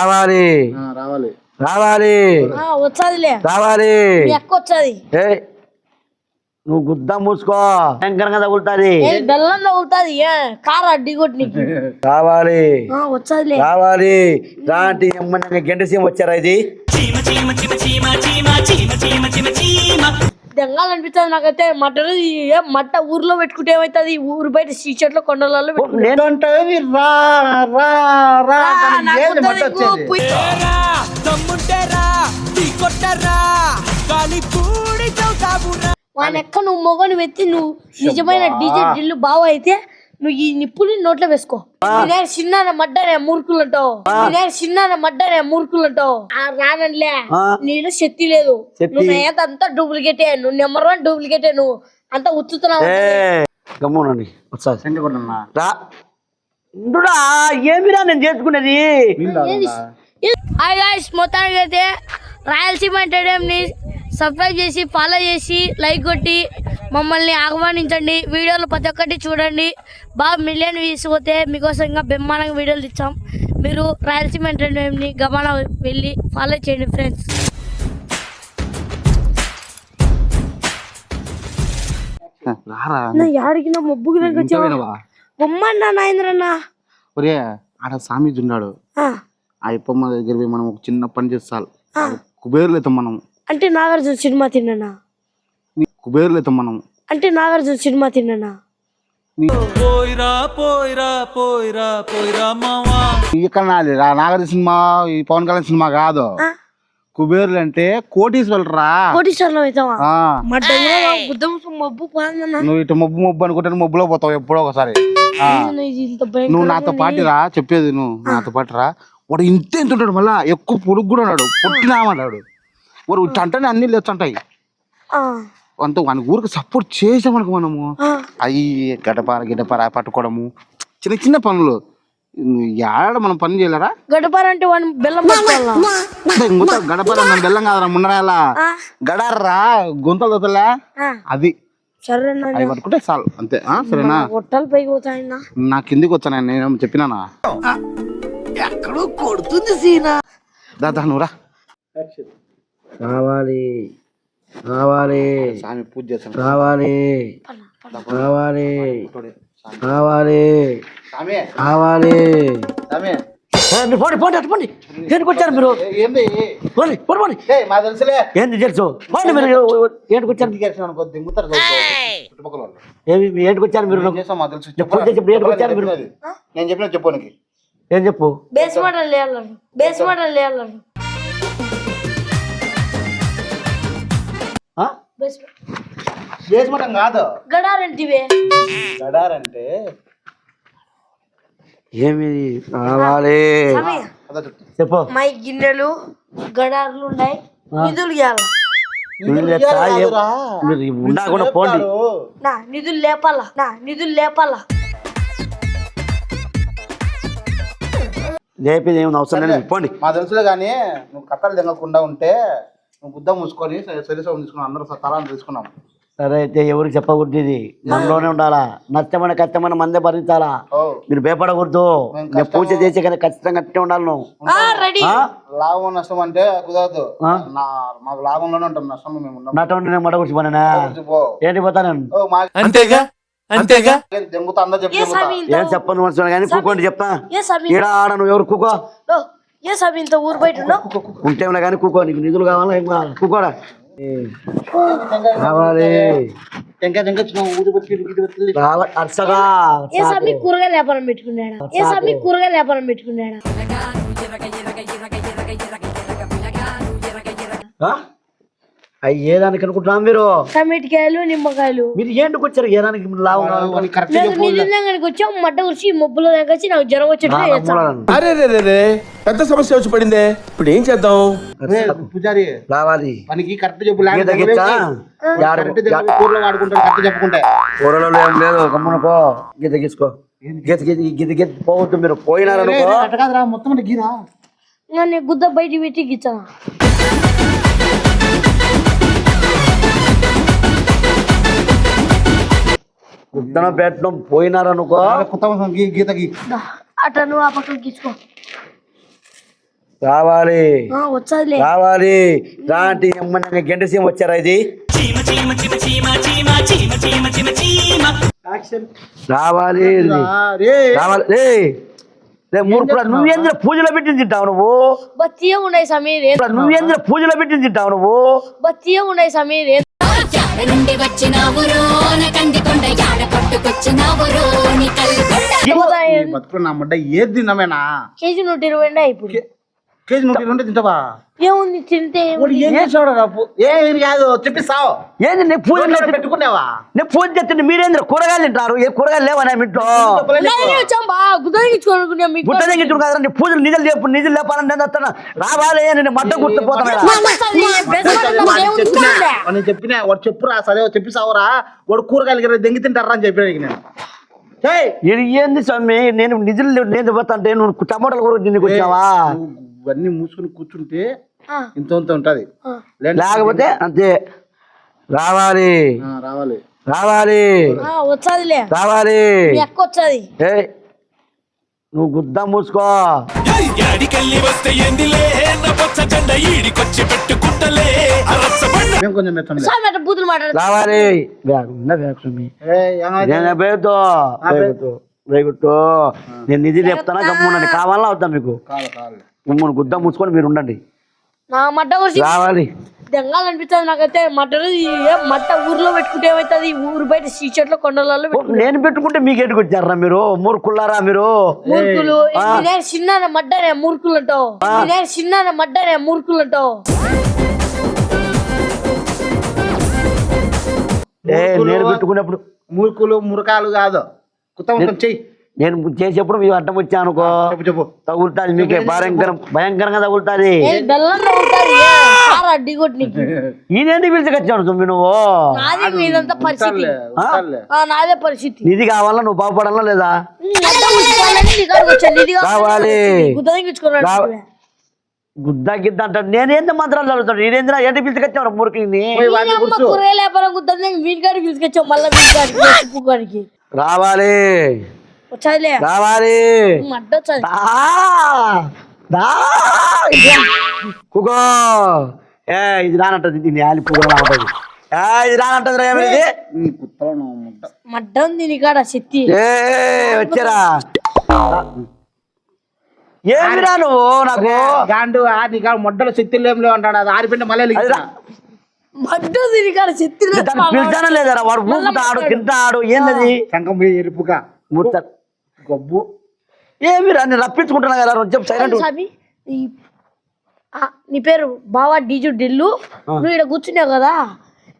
రావాలి. ఆ, రావాలి. రావాలి. రావాలి. ఏ నువ్వు గుద్ద మూసుకో. భయంకరంగా తగులుతుంది. ఏ బెల్లం తగులుతుంది. కారు అడ్డి కొట్టి నీకు రావాలి. ఆ, వచ్చాదిలే. రావాలి. రాంటి అమ్మని గంట సీమ వచ్చారా దెంగాలనిపిస్తుంది నాకైతే. మటన్ ఏ మట్ట ఊర్లో పెట్టుకుంటే ఏమవుతుంది ఊరు బయట సీచెట్లో కొండలలో పెట్టుకుంటే. నేను అంటే రా రా ఏంది మట్టి వచ్చేది? నువ్వు మొగని వెత్తి నువ్వు నిజమైన డీజే డిల్లు బావ అయితే నువ్వు ఈ నిప్పుని నోట్లో వేసుకో. నేను చిన్న మడ్డనే మూర్ఖులు అంటావు. నేను చిన్న మడ్డనే మూర్ఖులు అంటావు. ఆ రానలే. నీలో శక్తి లేదు. నువ్వు అంతా డూప్లికేటే నువ్వు నెంబర్ వన్ డూప్లికేటే నువ్వు. అంతా ఉత్తుతున్నావు ఏ. గమ్మునండి. రా. ఉండురా. ఏమిరా నేను చేసుకునేది? హాయ్ గాయ్స్ మొత్తానికి అయితే రాయలసీమ ఎంటర్టైన్మెంట్ని సబ్స్క్రైబ్ చేసి ఫాలో చేసి లైక్ కొట్టి మమ్మల్ని ఆహ్వానించండి. వీడియోలు ప్రతి ఒక్కటి చూడండి. బాగా మిలియన్ వ్యూస్ పోతే మీకోసం ఇంకా బ్రహ్మాండంగా వీడియోలు ఇచ్చాం మీరు రాయలసీమ ఎంటర్టైన్మెంట్ని గమన వెళ్ళి ఫాలో చేయండి ఫ్రెండ్స్ యాడికినా మబ్బుకి ఇంత వినవా? బొమ్మన్నా నాయంద్రన్న ఒరే ఆడ స్వామీజీ ఉన్నాడు ఆ ఇప్పమ్మ దగ్గర మనం ఒక చిన్న పని చేస్తాం. కుబేర్లు అవుతాం మనం అంటే నాగార్జున సినిమా తిన్నానా? కుబేర్లు అవుతాం మనం అంటే నాగార్జున సినిమా తిన్నానా? ఇక్కడ నాది రా నాగరి సినిమా ఈ పవన్ కళ్యాణ్ సినిమా కాదు. కుబేర్లు అంటే కోటీశ్వరులు రా కోటీశ్వరం అవుతావా ఆ, మా దగ్గర బుద్ధం మబ్బు పోయిందన్నా నువ్వు ఇటు మబ్బు మబ్బు అనుకుంటే మబ్బులో పోతావు ఎప్పుడో ఒకసారి. నువ్వు నాతో ఉంది. పాటు రా చెప్పేది నువ్వు. నాతో పాటు రా. వాడు ఇంతే ఇంత ఉంటాడు మళ్ళా ఎక్కువ పొడుగు కూడా ఉన్నాడు. పుట్టినామన్నాడు. ఇట్ట అంటేనే అన్ని లేచంటాయి ఆ, అంత వాని ఊరికి సపోర్ట్ చేసామనుకో మనము. అవి గడపార గిడపార పట్టుకోవడము. చిన్న చిన్న పనులు. ఏడ మనం పని చేయలేరా? గడపారంటే వాడిని బెల్లం గడపార మన బెల్లం కాదురా ముండరాలా గడారా గుంతలు దొతలే ఆ, అది. సరే అవి పట్టుకుంటే చాలు అంతే. ఆ, సరేనా? గొట్టాలు పైకి పోతాయన్నా. నా కిందికి వచ్చాను? నేను చెప్పినానా? దాదా నువ్వురా రావాలి. రావాలి. స్వామి పూజ చేస్తాను రావాలి. రావాలి. రావాలి. స్వామి. రావాలి. పోండి పోండి అటు పోండి. ఏంటికి వచ్చారు మీరు? ఏంది? పోండి పోండి పోండి. ఏయ్, మా తెలుసులే. ఏంటి తెలుసు? పోండి మీరు. ఏంటికి వచ్చారు? దింగుతారు చుట్టుపక్కల వాళ్ళు. ఏమి మీ ఏంటికి వచ్చారు మీరు? మా తెలుసు. ఏంటికి వచ్చారు మీరు. నేను చెప్పిన చెప్పు ఏం చెప్పు? బేస్ మోడల్ లేయాలను బేస్ మోడల్ లేయాలను ఆ? బేస్ వేసుకోవటం కాదు. గడారంటివే. గడారంటే? ఏమి రావాలి. చెప్పు. మా గిన్నెలు గడార్లు ఉన్నాయి. నిధులు ఇవ్వాల ఉండకుండా పోండి. నా నిధులు లేపాలా? నా నిధులు లేపాలా? లేపేది ఏమి అవసరం లేదు. పోండి. మా తెలుసులే కానీ నువ్వు కట్టలు దిగకుండా ఉంటే గుద్ద మూసుకొని సరిసవం తీసుకున్నావు అందరూ తలాన్ని తీసుకున్నాం. సరే అయితే ఎవరికి చెప్పకూడదు ఇది? మనలోనే ఉండాలా? నష్టమైన కష్టమైన మందే భరించాలా? మీరు భయపడకూడదు. నేను పూజ చేసి కానీ ఖచ్చితంగా కట్టే ఉండాలి నువ్వు. ఆ రెడీ. ఆ? లాభం నష్టం అంటే కుదరదు. మాకు లాభంలోనే ఉంటాం నష్టం మేము ఉన్నాం. నటువంటి నేను మడగొచ్చి పోనా పో. ఏంటి పోతా నేను? అంతేగా? అంతేగా? దెంగుతా అందరూ ఏ చెప్పను మనసు కానీ? కూకోండి చెప్తా. ఏ స్వామి ఈడ ఆడ నువ్వు ఎవరు కూకో? ఏ స్వామి ఇంత ఊరు బయట ఉన్నావు? ఉంటేమన్నా కానీ కూకో నీకు నిధులు కావాలా? ఏం కావాలా? కూకోడా? రావాలి. అర్సగా ఏ స్వామి కూరగాయల వ్యాపారం పెట్టుకున్నాడా? ఏ స్వామి కూరగాయల వ్యాపారం పెట్టుకున్నాడా? అవి ఏదానికి అనుకుంటున్నాం మీరు? టమాటికాయలు నిమ్మకాయలు. మీరు ఏంటికి వచ్చారు? ఏదానికి లాభం కావాలి? నిజంగానికి వచ్చాం మడ్డ వచ్చి మబ్బులో దగ్గర వచ్చి నాకు జ్వరం వచ్చేట్టు నా చేస్తాం. అరే రే రే రే. పెద్ద సమస్య వచ్చి పడిందే. ఇప్పుడు ఏం చేద్దాం? పూజారి. రావాలి మనకి కరెక్ట్ చెప్పు. గీత గీత యాడ- కరెక్ట్ కూరలో వాడుకుంటారు కరెక్ట్ చెప్పుకుంటే. కూరలలో ఏం లేదు. గమ్మునుకో గీత గీసుకో. గీత గీత గీత గీత పోవద్దు మీరు. పోయినారనుకో అట్ట కాదురా మొత్తం అంటే గీరా. ఇంకా నీ గుద్ద బయట పెట్టి గిచ్చాను గుద్దన పెట్టడం పోయినారనుకో. కొత్త గీ- గీత గీ అట్లా నువ్వు ఆ పక్కన గిచ్చుకో రావాలి. ఆ, వచ్చాదిలే. రావాలి. రాంటి అమ్మని గంట సీమ వచ్చారా ఇది? రావాలి. రే రావాలి. రే. రే మూర్ఖుడా నువ్వేంద్ర పూజలో పెట్టి తింటావు నువ్వు? బత్తిగా ఉన్నాయి సమీర్ ఏం- నువ్వేంద్ర పూజలో పెట్టి తింటావు నువ్వు? ఉన్నాయి సమీర్ నుండి వచ్చినావురో నా కంది కొండ యాడ పట్టుకొచ్చినావురో నీ కళ్ళు కొండ పోదా ఈ ఏం- బతుకులు నా ముడ్డ ఏది తిన్నామేనా కేజీ నూట ఇరవై ఉండే ఇప్పుడు. కేజీ నూట ఇరవై తింటావా? ఏముంది తింటే? వాడు ఏం చేసాడు రాపు ఏం కాదు చెప్పిస్తావు. ఏంది నీ పూజ పూజలో పెట్టుకున్నావా? నేను పూజ చేస్తుంటే మీరేంద్ర కూరగాయలు తింటారు? ఏ కూరగాయలు లేవా నా ఇంట్లో? గుట్ట తెగించుడు కదా నీ పూజలు నిధులు లేపు నిధులు లేపాలని నేను వస్తాను రావాలి నేను మడ్డ గుర్తుపోతాను వాడు చెప్పినా వాడు నేను చెప్పినా వాడు చెప్పురా సరే చెప్పిస్తావురా. వాడు కూరగాయలు దెంగి తింటారా అని చెప్పిన నేను. ఏయ్, ఇది ఏంది స్వామి? నేను నిధులు లేవు, నేను పోతాంటే నువ్వు టమాటాల కూర తిండికి వచ్చావా? ఇవన్నీ మూసుకుని కూర్చుంటే. ఇంత ఇంత ఉంటది. లేకపోతే అంతే. రావాలి. ఆ, రావాలి. రావాలి. వచ్చాదిలే. రావాలి. వచ్చాది. నువ్వు గుద్ద మూసుకో. యాడికెళ్ళి వస్తే ఏందిలే? నా పచ్చ జెండ ఈడికొచ్చి పెట్టుకుంటలే. అరసబండ మేము కొంచెం మెచ్చండి స్వామి అట్లా బూతులు మాట్లాడు రావాలి. బ్యాగ్ ఉందా బ్యాగ్ స్వామి? నేను పేరుతో. రేగుట్టు నేను నిధి చెప్తానా? కావాలా అవుతా మీకు? గమ్మున గుద్ద మూసుకొని మీరు ఉండండి. నా మడ్డ గురించి రావాలి. దెంగాలనిపిస్తుంది నాకైతే. మట్టలు ఏ మట్ట ఊర్లో పెట్టుకుంటే ఏమవుతుంది? ఊరు బయట సీషర్ట్లో కొండలలో నేను పెట్టుకుంటే మీకు ఎటుకు వచ్చారా మీరు? మూర్ఖుల్లారా మీరు? మూర్ఖులు. నేను చిన్న మడ్డనే మూర్ఖులు అంటావు నేను చిన్న మడ్డనే మూర్ఖులు అంటావు ఏ నేను పెట్టుకున్నప్పుడు మూర్ఖులు మురకాలు కాదు. కొత్త చెయ్యి. నేను చేసేప్పుడు మీ అడ్డం వచ్చాను అనుకో. చెప్పు చెప్పు. తగులుతాది మీకే భయంకరం భయంకరంగా తగులుతాది. ఈయనేంటి పిలిచికొచ్చాను సుమ్మి నువ్వు? నాది పరిస్థితి. నిధి కావాలా? నువ్వు బాగుపడాలా లేదా? కావాలి. గుద్ద గిద్ద అంటాడు. నేనేంత మంత్రాలు చదువుతాడు ఈయనేంద్ర? ఏంటి పిలిచికొచ్చావు కూర్చో కూరగాయల వ్యాపారం గుద్దని వీని కాడికి తీసుకొచ్చావు మళ్ళీ రావాలి. వచ్చాదిలే. రావాలి మడ్డ వచ్చాది దా. దా. కుగో ఏ ఇది రానంటది దీన్ని ఆలి పువ్వు రానంటది ఏ ఇది రానంటది రా మడ్డ ఉంది శక్తి ఏ వచ్చారా. నువ్వు నాకు? గాండు ఆ నీకు ఆ మొడ్డల శక్తులు ఏం లేవు అంటాడు. అది ఆరిపిండి మళ్ళీ. మడ్డ లేదు దాన్ని పిలిచానా లేదరా వాడు ఊపుతాడు తింటాడు ఏంటది శంఖం ఎరుపుగా ముట్ట గబ్బు. ఏమి రా నేను రప్పించుకుంటున్నా కదా సైలెంట్ సామి నీ ఆ, నీ పేరు బావా డీజు ఢిల్లు. నువ్వు ఇక్కడ కూర్చున్నావు కదా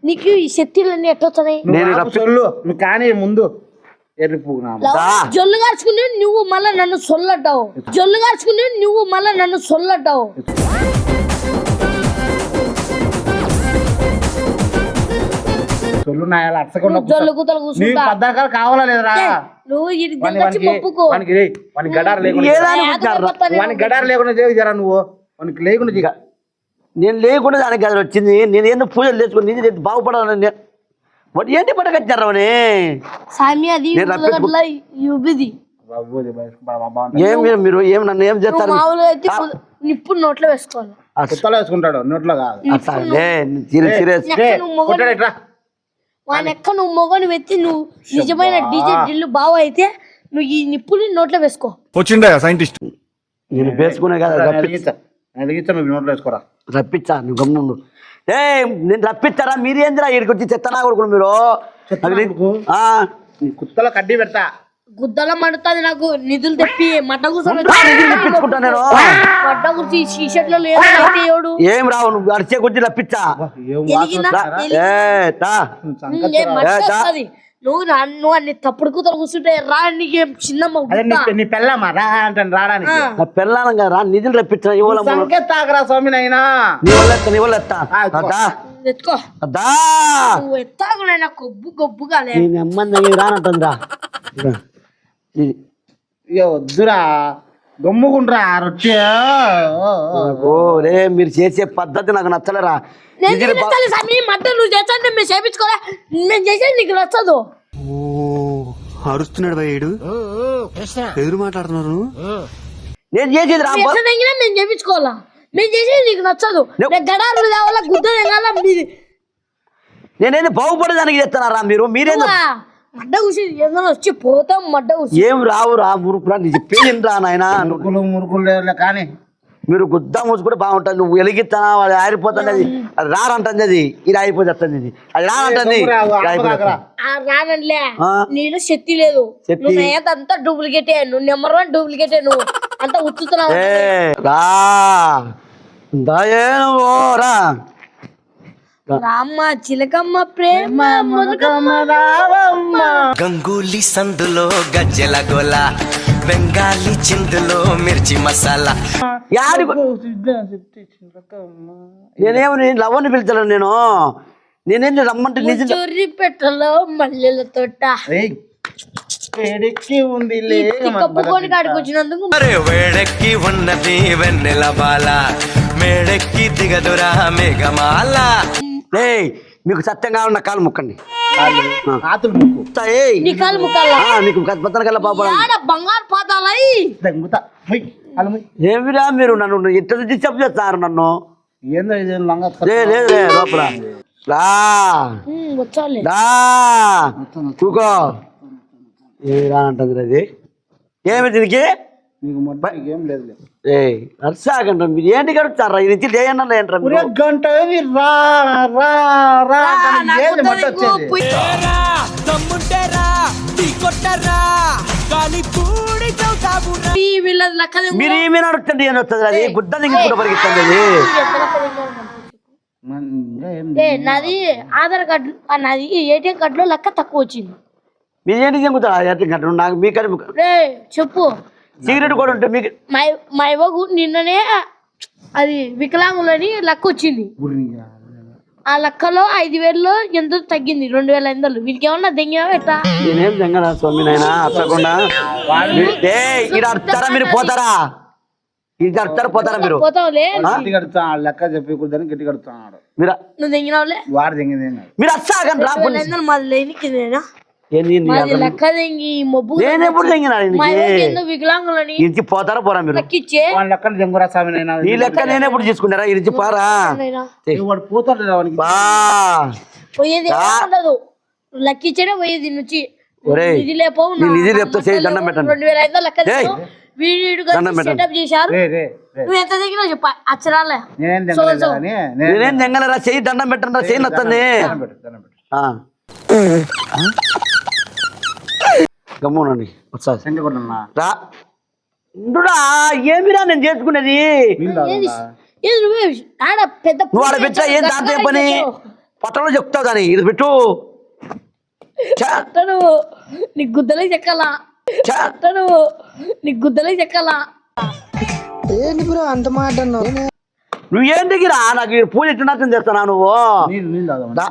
నీకు ఈ శక్తులన్నీ ఎట్టొస్తున్నాయి నేను నేను రప్పి- సొల్లు నువ్వు కానీ ముందు ఎరుపు నా దా. జొల్లు కార్చుకుని నువ్వు మళ్ళా నన్ను సొల్లడ్డావు. జొల్లు కార్చుకుని నువ్వు మళ్ళా నన్ను సొల్లడ్డావు. సొల్లు నాయాలి అట్సకుండా నువ్వు జొల్లు కూతలు నీ కూర్చుంటా పద్దాకాలు కావాలా లేదురా నువ్వు ఇది వాని దగ్గర వానికి పప్పుకో వానికి రేయ్, వానికి గడారు లేకుండా? వానికి గడారు లేకుండా చేయి జరా నువ్వు. వానికి లేకుండా దిగ నేను లేకుండా దానికి అది వచ్చింది. నేను ఏందో పూజలు చేసుకుని నేను బాగుపడాలని నేను వాడు ఏంటి పడకొచ్చారు సామి అది యుబిది బా- ఏం మీరు ఏం నన్ను ఏం చేస్తారు? నిప్పు నోట్లో వేసుకోవాలి. వేసుకుంటాడు నోట్లో కాదు. సీరియస్ సీరియస్ నెక్క నువ్వు మొగ కొట్టాడు ఇట్లా వాని ఎక్క నువ్వు మొగని వెత్తి నువ్వు నిజమైన డీజే ఢిల్లు బావ అయితే నువ్వు ఈ నిప్పుని నోట్లో వేసుకో. వచ్చిండా సైంటిస్ట్. నేను వేసుకునే కదా నేను రప్పి అడిగిస్తా. నేను అడిగిస్తా నువ్వు నోట్లో వేసుకోరా? రప్పించా నువ్వు గమ్ముండు ఏ నేను రప్పించారా మీరు ఏందిరా ఇక్కడికి వచ్చి చెత్తనా కొడుకులు మీరు? కుత్తలో కడ్డీ పెడతా. గుద్దల మండుతుంది నాకు నిధులు తెప్పి మడ్డ కూర్చొని కూర్చి షీషర్ట్లో లేదు ఏం రావు నువ్వు అరిచే దా. వస్తది. నువ్వు అన్ని తప్పుడు కూతలు కూర్చుంటే రా నీకేం చిన్నమ్మ అదే నీ రా అంటాను రావడానికి. నా పిల్లలం కదా నిధులు రప్పించా ఇవ్వాల స్వామి ఎత్తుకో. ఎత్తుకో. కొబ్బు కొబ్బు కాలే నేను అమ్మంది రానంటుందిరా ఇక వద్దురా. గమ్ముకుండ్రా రొచ్చి నాకు రే మీరు చేసే పద్ధతి నాకు నచ్చలేరా? నేను సామి మడ్డ నువ్వు చేస్తాను మేము చేపించుకోలే. మేము చేసేది నీకు నచ్చదు. అరుస్తున్నాడు భయ్యుడు ఎదురు మాట్లాడుతున్నారు? నేను చేసేది రా మేము చేపించుకోవాలా? మేము చేసేది నీకు నచ్చదు. నేను గడాలు తేవాలా గుద్ద తెంగాల మీది నేనేది బాగుపడేదానికి చెప్తున్నారా మీరు? మీరేందో? మడ్డ కూసి ఏదైనా వచ్చి పోతాం మడ్డ కూసి ఏం రావు రా మురుకురా నీ చెప్పేది రా నాయన? మురుకులు మురుకులు లేవులే కానీ మీరు గుద్దా మూసుకుంటే బాగుంటుంది నువ్వు వెలిగిస్తానా అది. ఆరిపోతుంది అది అది రారంటుంది అది ఇది. ఆరిపోతుంది ఇది అది రానంటుంది ఆ. నీలో శక్తి లేదు. నువ్వు అంతా డూప్లికేటే నువ్వు నెంబర్ వన్ డూప్లికేటే నువ్వు. అంతా ఉత్తుతున్నావు. రా. దయే నువ్వు రా. రామ్మ చిలకమ్మ ప్రేమ మొదకమ్మ గంగూలీ సందులో గజ్జెల గోల బెంగాలీ చిందులో మిర్చి మసాలా. యాడి నేనేమో నేను లవ్వని పిలిచాను నేను. నేనేం రమ్మంటే నిజం చొర్రి పెట్టలో మల్లెల తోట. ఏయ్, వేడెక్కి ఉంది లే కప్పుకొని కాడికి వచ్చినందుకు అరే వేడెక్కి ఉన్నది వెన్నెల బాల. మేడెక్కి దిగదురా మేఘమాల. ఏయ్ మీకు సత్యంగా ఉన్న కాలు ముక్కండి. ఆతులు ముక్కు. ఏయ్. నీ కాలు ముక్కాలా? ఆ, నీకు పత్తన కల్లా పాప ఆడ బంగారు అలా. ఏమిరా మీరు నన్ను ఎట్లా డిస్టర్బ్ చేస్తారు నన్ను? ఏందో ఇది లంగా లే లేదు లే లోపల. రా. వచ్చాలే. రా. కూకో. ఏమి రా అంటుంది అది ఏమి దీనికి? నీకు మొట్ట ఏం లేదు ఏ అర్సాగండి మీరు ఏంటి గడుపుతారా ఇది నుంచి లేయన్నా లేంటారా ఒరే మీరు గంట రా రా రా. ఏంది మీరు ఏమి నడుస్తుంది అని వస్తుంది అది గుడ్డ దిగి కూడా ఏ నాది ఆధార్ కార్డు ఆ, నాది ఏటీఎం కార్డులో లెక్క తక్కువ వచ్చింది. మీరు ఏంటి ఎట్లా గంట నాకు మీకని రే చెప్పు. సిగరెట్ కూడా ఉంటే మీకు మా మా ఇవ్వకు నిన్ననే అది వికలాంగులని లెక్క వచ్చింది. ఆ లెక్కలో ఐదు వేలలో ఎంత తగ్గింది రెండు వేల ఐదు వందలు. వీరికి ఏమన్నా దెంగా ఎట్టా నేనేం స్వామి నాయన? అడతారా మీరు? పోతారా? ఇది అడతారా పోతారా మీరు? పోతావులే. గట్టి కడుతా లెక్క చెప్పి కుదని గట్టి కడుతున్నాడు. మీరు నువ్వు దెంగినావులే వాడు దిగింది. మీరు అస్సాగండి రా రెండు వేల ఐదు వందలు మాది లేని కిందేనా లెక్క ఇంటి పోతారా పోరా మీరు? ఈ లెక్క నేను ఎప్పుడు తీసుకున్నారా ఇది పారా? వానికి. బా. పోయేది నుంచి. నిధి లేపితే దండం పెట్టండి. రెండు వేల ఐదు వందలు లెక్క. సెటప్ చేశారు. నువ్వు ఎంత చెప్ప అచ్చరాలే. నేనేం చెయ్యి దండం పెట్టండి చెయ్యి నత్తంది దండం పెట్టు, దండం పెట్టు. గమ్మునండి. రా. ఉండురా ఏమిరా నేను చేసుకునేది? ఏది ఏది? నువ్వే? ఆడ పెట్టా ఏం దాంతో ఏం పని పట్టణంలో చెప్తావు దాని ఇది పెట్టు. నీ గుద్దలకి చెక్కాలా. నీ గుద్దలకి చెక్కాలా. నువ్వు ఏంటికి రా నాకు పూజ ఇట్లా చేస్తున్నా నువ్వు? నీళ్ళు నీళ్ళు తాగుదామా? దా.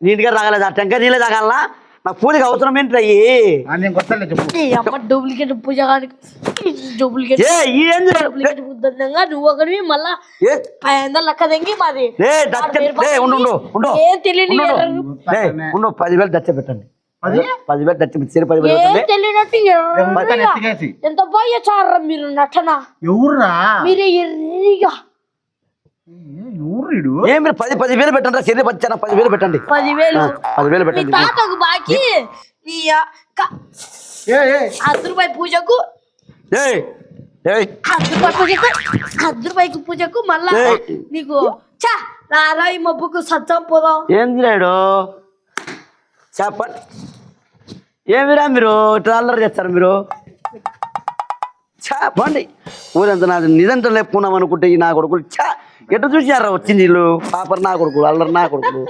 నీటిగా తాగలేదు ఆ టెంకాయ నీళ్ళే తాగాలనా? నాకు పూజకి అవసరం ఏంటి అయ్యి ఆ, నేను కొట్టలే చెప్పు. ఈ అమ్మ డూప్లికేట్ పూజ కానీ డూప్లికేట్ నువ్వు ఒకరివి మళ్ళా లెక్క తెంగి మాది. ఉండు పదివేలు దచ్చ పెట్టండి. పదివేలు దచ్చ పెట్టి సరే పదివేలు ఎంత బాగా చారా మీరు నటన? ఎవర్రా? మీరు ఎర్రిగా ఎవరు ఏం మీరు పది పదివేలు పెట్టండి సరే వచ్చాను పదివేలు పెట్టండి. పదివేలు. పదివేలు పెట్టండి తాతకు బాకీ నీ అక్క ఏ ఏ. అర్ధ రూపాయి పూజకు ఏయ్ ఏయ్ అర్ధ రూపాయి పూజకు అర్ధ రూపాయికి పూజకు మళ్ళా. నీకు చా రారా ఈ మబ్బుకు సత్తం పోదాం. ఏంది లేడు చెప్పండి. ఏమిరా మీరు? అల్లరి చేస్తారు మీరు. చెప్పండి. ఊరంతా నాది నిజంతో లేపుకున్నాం అనుకుంటే ఈ నా కొడుకులు చా ఎట్లా చూసారా వచ్చింది వీళ్ళు? పాపర్ నా కొడుకులు అల్లరి నా కొడుకులు